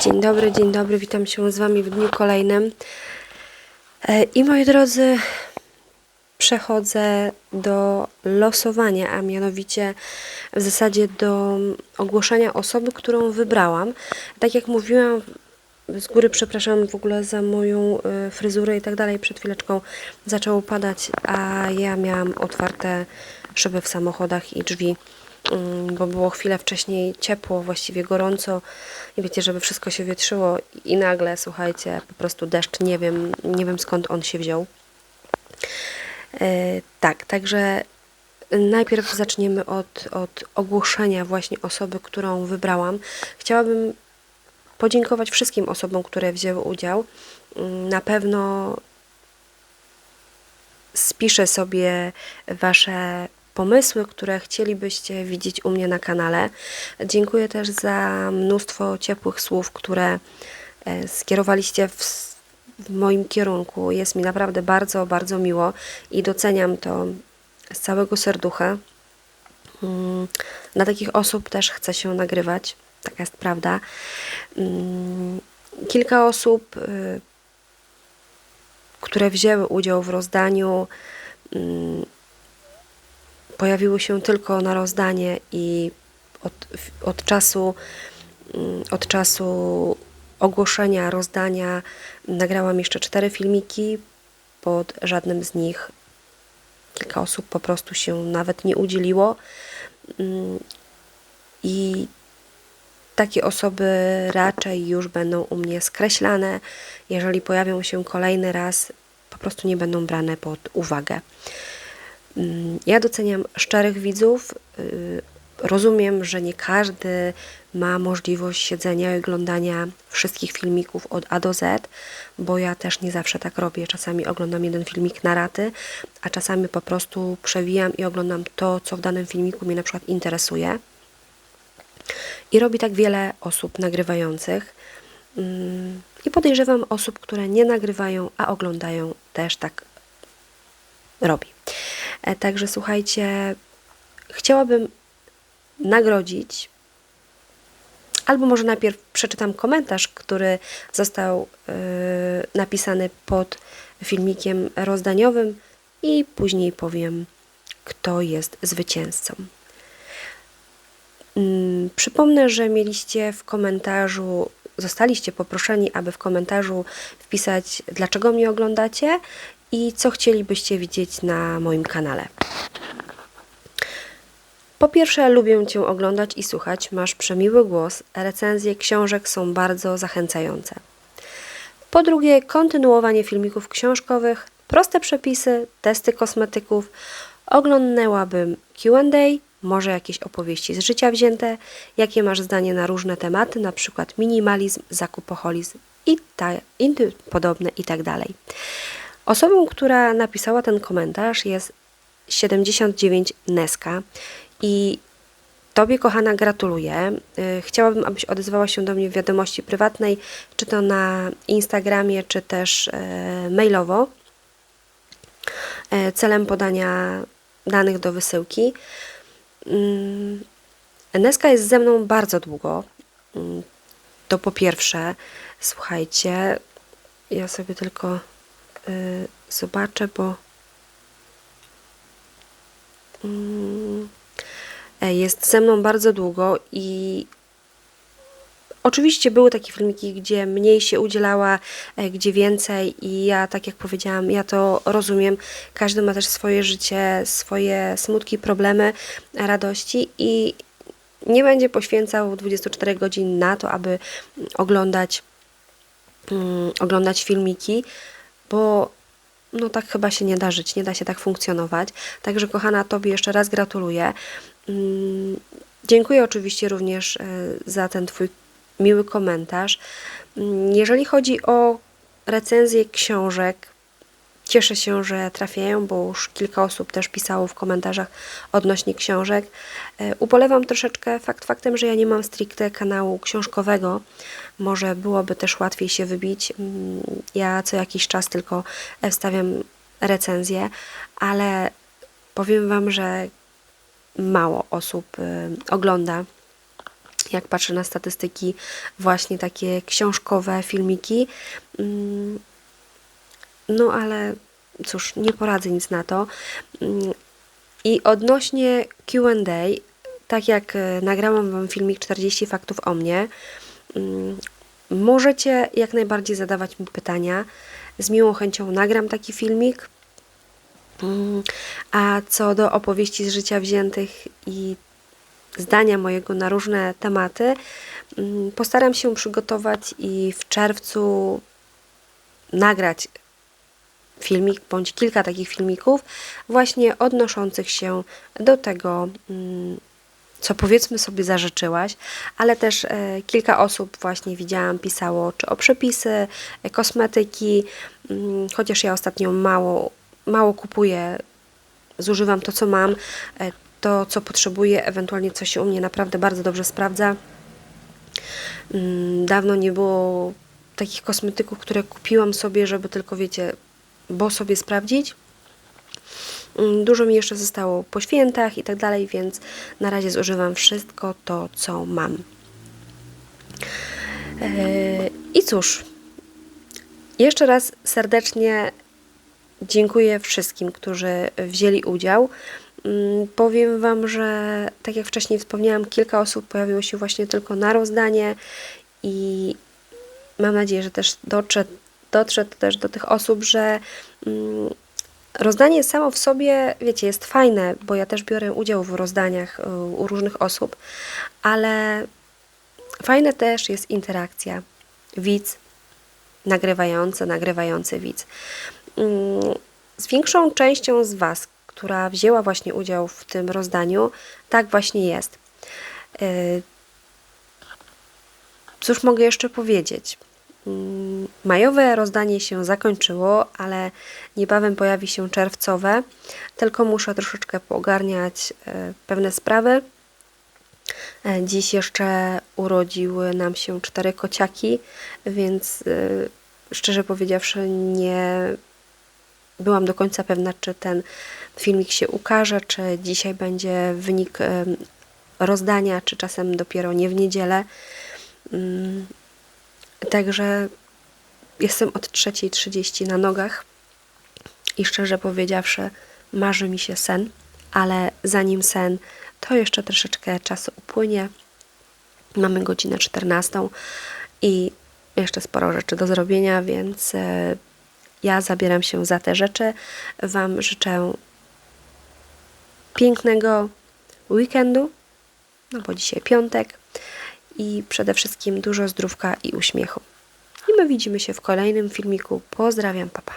Dzień dobry, dzień dobry, witam się z Wami w dniu kolejnym. E, I moi drodzy, przechodzę do losowania, a mianowicie w zasadzie do ogłoszenia osoby, którą wybrałam. Tak jak mówiłam, z góry przepraszam w ogóle za moją e, fryzurę i tak dalej. Przed chwileczką zaczęło padać, a ja miałam otwarte szyby w samochodach i drzwi bo było chwilę wcześniej ciepło, właściwie gorąco i wiecie, żeby wszystko się wietrzyło i nagle, słuchajcie, po prostu deszcz, nie wiem, nie wiem skąd on się wziął. E, tak, także najpierw zaczniemy od, od ogłoszenia właśnie osoby, którą wybrałam. Chciałabym podziękować wszystkim osobom, które wzięły udział. Mm, Na pewno spiszę sobie Wasze pomysły, które chcielibyście widzieć u mnie na kanale. Dziękuję też za mnóstwo ciepłych słów, które e, skierowaliście w, moim kierunku. Jest mi naprawdę bardzo, bardzo miło i doceniam to z całego serducha. Mm, Dla takich osób też chcę się nagrywać, taka jest prawda. Mm, Kilka osób, y, które wzięły udział w rozdaniu, mm, pojawiły się tylko na rozdanie i od, od czasu mm, od czasu ogłoszenia rozdania nagrałam jeszcze cztery filmiki. Pod żadnym z nich kilka osób po prostu się nawet nie udzieliło. Mm, I takie osoby raczej już będą u mnie skreślane. Jeżeli pojawią się kolejny raz, po prostu nie będą brane pod uwagę. Mm, Ja doceniam szczerych widzów. y, Rozumiem, że nie każdy ma możliwość siedzenia i oglądania wszystkich filmików od A do Z, bo ja też nie zawsze tak robię. Czasami oglądam jeden filmik na raty, a czasami po prostu przewijam i oglądam to, co w danym filmiku mnie na przykład interesuje. I robi tak wiele osób nagrywających. Mm, I podejrzewam osób, które nie nagrywają, a oglądają też tak robi. E, Także słuchajcie, chciałabym nagrodzić, albo może najpierw przeczytam komentarz, który został y, napisany pod filmikiem rozdaniowym i później powiem, kto jest zwycięzcą. Mm, Przypomnę, że mieliście w komentarzu, zostaliście poproszeni, aby w komentarzu wpisać, dlaczego mnie oglądacie i co chcielibyście widzieć na moim kanale. Po pierwsze, lubię Cię oglądać i słuchać, masz przemiły głos, recenzje książek są bardzo zachęcające. Po drugie, kontynuowanie filmików książkowych, proste przepisy, testy kosmetyków. Oglądnęłabym QA, może jakieś opowieści z życia wzięte, jakie masz zdanie na różne tematy, na przykład minimalizm, zakupoholizm i, ta, i podobne i tak. Osobą, która napisała ten komentarz jest 79 Neska i Tobie, kochana, gratuluję. Y, Chciałabym, abyś odezwała się do mnie w wiadomości prywatnej, czy to na Instagramie, czy też e, mailowo, e, celem podania danych do wysyłki. Mm, Neska jest ze mną bardzo długo. Mm, To po pierwsze, słuchajcie, ja sobie tylko y, zobaczę, bo mm, jest ze mną bardzo długo i oczywiście były takie filmiki, gdzie mniej się udzielała, e, gdzie więcej i ja, tak jak powiedziałam, ja to rozumiem. Każdy ma też swoje życie, swoje smutki, problemy, radości i nie będzie poświęcał 24 godzin na to, aby oglądać, mm, oglądać filmiki, bo no tak chyba się nie da żyć, nie da się tak funkcjonować. Także kochana, Tobie jeszcze raz gratuluję. Mm, Dziękuję oczywiście również e, za ten Twój miły komentarz. Mm, Jeżeli chodzi o recenzję książek, cieszę się, że trafiają, bo już kilka osób też pisało w komentarzach odnośnie książek. E, Ubolewam troszeczkę fakt faktem, że ja nie mam stricte kanału książkowego. Może byłoby też łatwiej się wybić. Mm, Ja co jakiś czas tylko e, wstawiam recenzję, ale powiem Wam, że mało osób y, ogląda jak patrzę na statystyki, właśnie takie książkowe filmiki. No ale cóż, nie poradzę nic na to. Mm, I odnośnie QA, tak jak e, nagrałam Wam filmik 40 faktów o mnie, mm, możecie jak najbardziej zadawać mi pytania. Z miłą chęcią nagram taki filmik. Mm, A co do opowieści z życia wziętych i zdania mojego na różne tematy, postaram się przygotować i w czerwcu nagrać filmik bądź kilka takich filmików właśnie odnoszących się do tego, mm, co powiedzmy sobie zażyczyłaś, ale też e, kilka osób właśnie widziałam pisało czy o przepisy, e, kosmetyki, mm, chociaż ja ostatnio mało, mało kupuję, zużywam to co mam, e, to co potrzebuję, ewentualnie co się u mnie naprawdę bardzo dobrze sprawdza. Mm, Dawno nie było takich kosmetyków, które kupiłam sobie, żeby tylko wiecie, bo sobie sprawdzić. Mm, Dużo mi jeszcze zostało po świętach i tak dalej, więc na razie zużywam wszystko to, co mam. Eee, I cóż, jeszcze raz serdecznie dziękuję wszystkim, którzy wzięli udział. Mm, Powiem Wam, że tak jak wcześniej wspomniałam, kilka osób pojawiło się właśnie tylko na rozdanie i mam nadzieję, że też dotrze, dotrze to też do tych osób, że mm, rozdanie samo w sobie, wiecie, jest fajne, bo ja też biorę udział w rozdaniach y, u różnych osób, ale fajna też jest interakcja. Widz, nagrywający, nagrywający widz. Mm, Z większą częścią z Was, która wzięła właśnie udział w tym rozdaniu, tak właśnie jest. Y, Cóż mogę jeszcze powiedzieć? Mm, Majowe rozdanie się zakończyło, ale niebawem pojawi się czerwcowe. Tylko muszę troszeczkę poogarniać e, pewne sprawy. E, Dziś jeszcze urodziły nam się cztery kociaki, więc e, szczerze powiedziawszy nie byłam do końca pewna, czy ten filmik się ukaże, czy dzisiaj będzie wynik rozdania, czy czasem dopiero nie w niedzielę. Także jestem od 3.30 na nogach i szczerze powiedziawszy, marzy mi się sen, ale zanim sen, to jeszcze troszeczkę czasu upłynie. Mamy godzinę 14 i jeszcze sporo rzeczy do zrobienia, więc e, ja zabieram się za te rzeczy. Wam życzę pięknego weekendu, no bo dzisiaj piątek i przede wszystkim dużo zdrówka i uśmiechu. I my widzimy się w kolejnym filmiku. Pozdrawiam, papa.